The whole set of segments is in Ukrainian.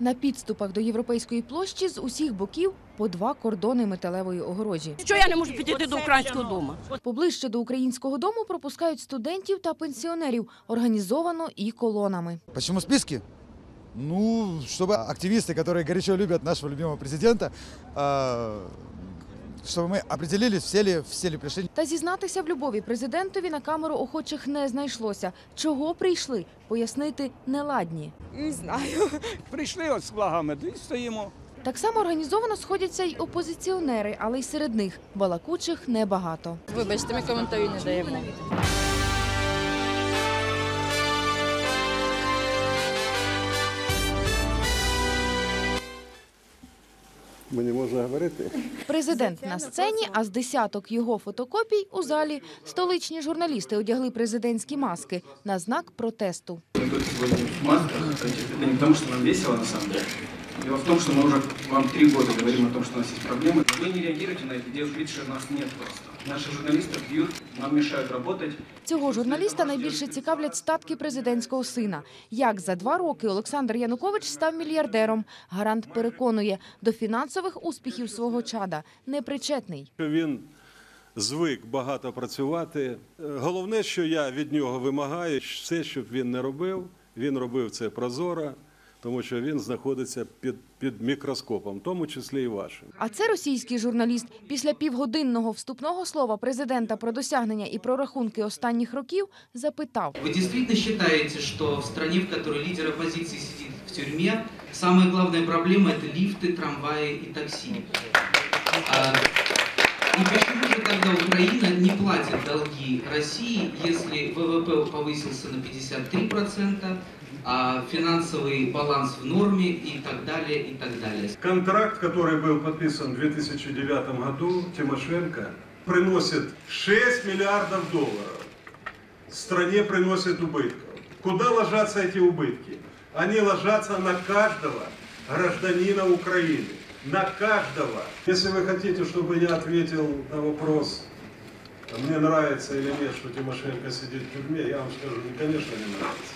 На підступах до європейської площі з усіх боків по два кордони металевої огорожі. Що я не можу підійти до українського дому? Поближче до українського дому пропускають студентів та пенсіонерів організовано і колонами. Почему списки? Ну, чтобы активисты, которые горячо любят нашего любимого президента, э, чтобы мы определились, все ли, все ли пришли. Та зізнатися в любові президентові на камеру охочих не знайшлося. Чого прийшли? Пояснити неладні. Не знаю. Прийшли от з флагами, і стоїмо. Так само організовано сходяться й опозиціонери, але й серед них балакучих небагато. Вибачте, ми коментарю не даємо. Мені можна говорити? Президент на сцені, а з десяток його фотокопій у залі столичні журналісти одягли президентські маски на знак протесту. Ми тут сьогодні в масках. це не тому, що нам весело, на самом деле. Дело в том, что мы уже вам три года говорим о том, что у нас есть проблемы. Вы не реагируете на это, делаете вид, что нас нет просто. Наших журналистов бьют, нам мешают работать. Цього журналіста найбільше цікавлять статки президентського сина. Як за два роки Олександр Янукович став мільярдером. Гарант переконує, до фінансових успіхів свого чада не причетний. що він звик багато працювати. Е, Головне, що я від нього вимагаю, все, щоб він не робив, він робив це прозоро, тому що він знаходиться під, під мікроскопом, в тому числі і вашим. А це російський журналіст після півгодинного вступного слова президента про досягнення і прорахунки останніх років запитав. Вы действительно считаете, что в стране, в которой лидер оппозиции сидит в тюрьме, самая главная проблема – это лифты, трамваи и такси? И почему же тогда Украина не платит долги России, если ВВП повысился на 53%, а финансовый баланс в норме и так далее, и так далее? Контракт, который был подписан в 2009 году, Тимошенко, приносит 6 миллиардов долларов. Стране приносит убытков. Куда ложатся эти убытки? Они ложатся на каждого гражданина Украины. На каждого. Если вы хотите, чтобы я ответил на вопрос, мне нравится или нет, что Тимошенко сидит в тюрьме, я вам скажу, ну, конечно, не нравится.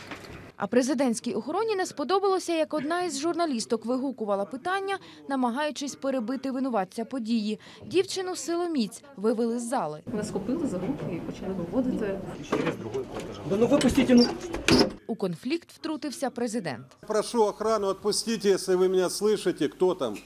А президентській охороні не сподобалося, як одна із журналісток вигукувала питання, намагаючись перебити винуватця події. Дівчину силоміць вивели з зали. Ми схопили за руки і почали виводити. У конфлікт втрутився президент. Прошу охрану, отпустите, если вы меня слышите, кто там.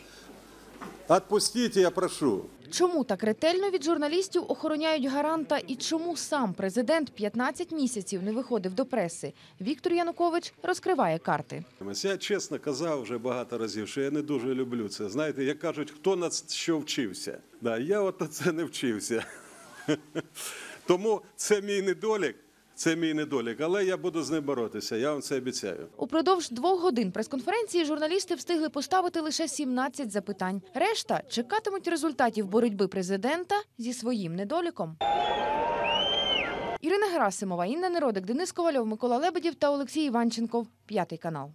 Отпустите, я прошу. Чому так ретельно від журналістів охороняють гаранта і чому сам президент 15 місяців не виходив до преси? Віктор Янукович розкриває карти. Я чесно казав вже багато разів, що я не дуже люблю це. Знаєте, як кажуть, хто на що вчився. Да, я от на це не вчився. Тому це мій недолік, це мій недолік, але я буду з ним боротися, я вам це обіцяю. Упродовж двох годин прес-конференції журналісти встигли поставити лише 17 запитань. Решта чекатимуть результатів боротьби президента зі своїм недоліком. Ірина Герасимова, Інна Неродик, Денис Ковальов, Микола Лебедів та Олексій Іванченков. П'ятий канал.